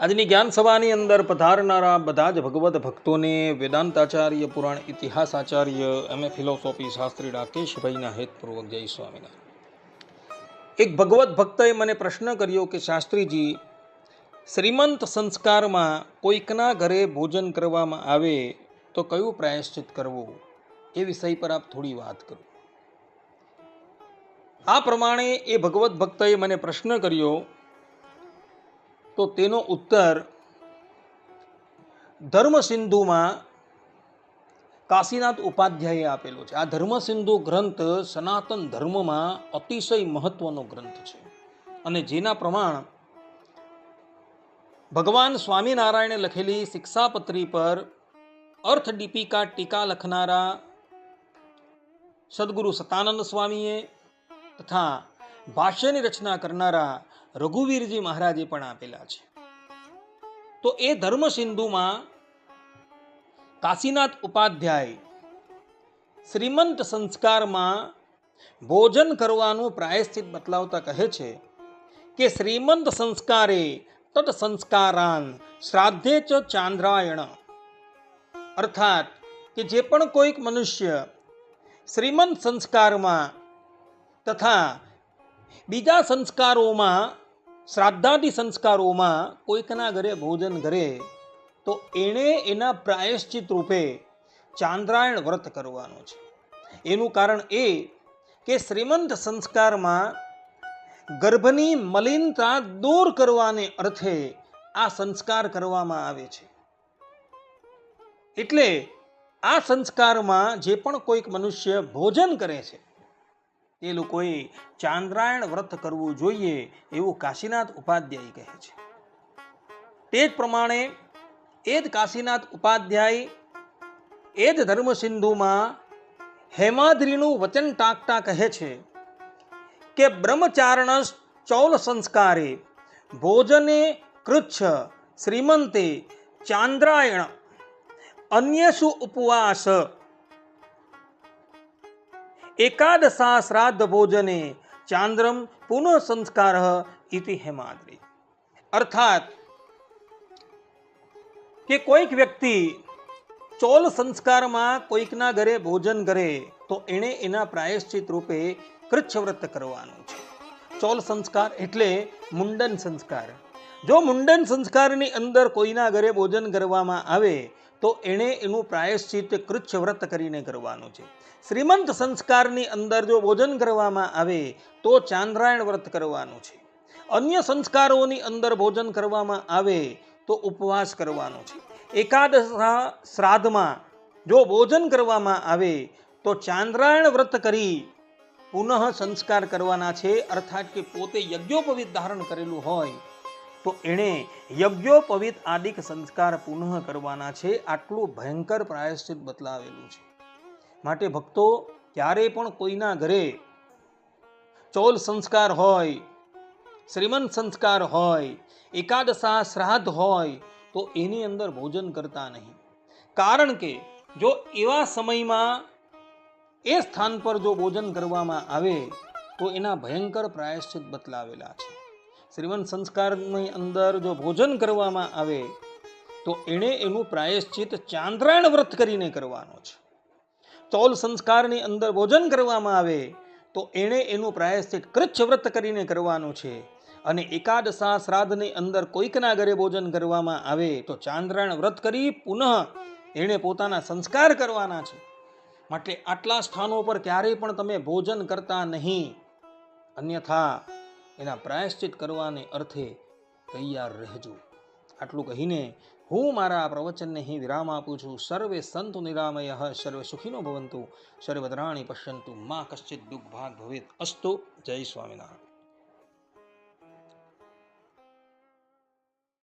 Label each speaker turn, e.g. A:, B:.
A: આજની જ્ઞાન સભાની અંદર પધારનારા બધા જ ભગવત ભક્તોને વેદાંતાચાર્ય, પુરાણ ઇતિહાસ આચાર્ય એમ. એ. ફિલોસોફી શાસ્ત્રી રાકેશભાઈના હેતપૂર્વક જય સ્વામિનારાયણ. એક ભગવત ભક્તએ મને પ્રશ્ન કર્યો કે, શાસ્ત્રીજી, શ્રીમંત સંસ્કારમાં કોઈકના ઘરે ભોજન કરવામાં આવે તો કયું પ્રાયશ્ચિત કરવું? એ વિષય પર આપ થોડી વાત કરો. આ પ્રમાણે એ ભગવત ભક્તએ મને પ્રશ્ન કર્યો તો તેનો ઉત્તર ધર્મસિંધુમાં કાશીનાથ ઉપાધ્યાયે આપેલો છે. આ ધર્મસિંધુ ગ્રંથ સનાતન ધર્મમાં અતિશય મહત્વનો ગ્રંથ છે. અને જેના પ્રમાણ ભગવાન સ્વામિનારાયણે લખેલી શિક્ષાપત્રી પર અર્થ દીપિકા ટીકા લખનારા સદગુરુ સતાનંદ સ્વામીએ તથા ભાષ્યની રચના કરનારા રઘુવીરજી મહારાજે પણ આપેલા છે. તો એ ધર્મ સિંધુમાં કાશીનાથ ઉપાધ્યાય શ્રીમંત સંસ્કારમાં ભોજન કરવાનું પ્રાયશ્ચિત બતલાવતા કહે છે કે શ્રીમંત સંસ્કારે તદ સંસ્કારાન શ્રાદ્ધે ચ ચાંદ્રાયણ. અર્થાત કે જે પણ કોઈક મનુષ્ય શ્રીમંત સંસ્કારમાં તથા બીજા સંસ્કારોમાં શ્રાદ્ધાદિ સંસ્કારોમાં કોઈકના ઘરે ભોજન કરે તો એણે એના પ્રાયશ્ચિત રૂપે ચાંદ્રાયણ વ્રત કરવાનું છે. એનું કારણ એ કે શ્રીમંત સંસ્કારમાં ગર્ભની મલિનતા દૂર કરવાને અર્થે આ સંસ્કાર કરવામાં આવે છે. એટલે આ સંસ્કારમાં જે પણ કોઈક મનુષ્ય ભોજન કરે છે એ લોકોએ ચાંદ્રાયણ વ્રત કરવું જોઈએ એવું કાશીનાથ ઉપાધ્યાય કહે છે. તે જ પ્રમાણે એ જ કાશીનાથ ઉપાધ્યાય એ જ ધર્મસિંધુમાં હેમાદ્રીનું વચન ટાંકતા કહે છે કે બ્રહ્મચારણ ચૌલ સંસ્કારે ભોજને કૃચ્છ શ્રીમંતે ચાંદ્રાયણ અન્યસુ ઉપવાસ એકાદશા શ્રાદ્ધ ભોજને ચાંદ્રમ પુનઃ સંસ્કાર ઇતિ હેમાદ્રી અર્થાત કે કોઈક વ્યક્તિ ચોલ સંસ્કારમાં કોઈકના ઘરે ભોજન કરે તો એણે એના પ્રાયશ્ચિત રૂપે કૃચ્છ વ્રત કરવાનું છે ચોલ સંસ્કાર એટલે મુંડન સંસ્કાર જો મુંડન સંસ્કારની અંદર કોઈના ઘરે ભોજન કરવામાં આવે તો એણે એનું પ્રાયશ્ચિત કૃચ્છ વ્રત કરીને કરવાનું છે શ્રીમંત સંસ્કારની અંદર જો ભોજન કરવામાં આવે તો ચાંદ્રાયણ વ્રત કરવાનું છે. અન્ય સંસ્કારોની અંદર ભોજન કરવામાં આવે તો ઉપવાસ કરવાનો છે. એકાદશા શ્રાદ્ધમાં જો ભોજન કરવામાં આવે તો ચાંદ્રાયણ વ્રત કરી પુનઃ સંસ્કાર કરવાના છે. અર્થાત કે પોતે યજ્ઞોપવિત ધારણ કરેલું હોય તો એણે યજ્ઞોપવિત આદિક સંસ્કાર પુનઃ કરવાના છે. આટલું ભયંકર પ્રાયશ્ચિત બતલાવેલું છે. માટે ભક્તો ક્યારે પણ કોઈના ઘરે ચોલ સંસ્કાર હોય, શ્રીમંત સંસ્કાર હોય, એકાદશા શ્રાદ્ધ હોય, તો એની અંદર ભોજન કરતા નહીં. કારણ કે જો એવા સમયમાં એ સ્થાન પર જો ભોજન કરવામાં આવે, તો એના ભયંકર પ્રાયશ્ચિત બતલાવેલા છે. શ્રીમંત સંસ્કારની અંદર જો ભોજન કરવામાં આવે, તો એણે એનું પ્રાયશ્ચિત ચાંદ્રાયણ વ્રત કરીને કરવાનો છે. ચૌલ સંસ્કારની અંદર ભોજન કરવામાં આવે, તો એણે એનું પ્રાયશ્ચિત કૃચ્છ વ્રત કરીને કરવાનું છે. અને એકાદશા શ્રાદ્ધની અંદર કોઈકના ઘરે ભોજન કરવામાં આવે, તો ચાંદ્રાયણ વ્રત કરી પુનઃ એણે પોતાના સંસ્કાર કરવાના છે. માટે આટલા સ્થાનો પર ક્યારેય પણ તમે ભોજન કરતા નહીં. અન્યથા એના પ્રાયશ્ચિત કરવાને અર્થે તૈયાર રહેજો. આટલું કહીને હું મારા પ્રવચનને અહીં વિરામ આપું છું. સર્વે સંતુ નિરામય, સર્વે સુખીનો ભવંતુ, સર્વદ્રાણી પશ્યંતુ, મા કશ્ચિત દુઃખ ભાગ ભવેત અસ્તુ. જય સ્વામિનારાયણ.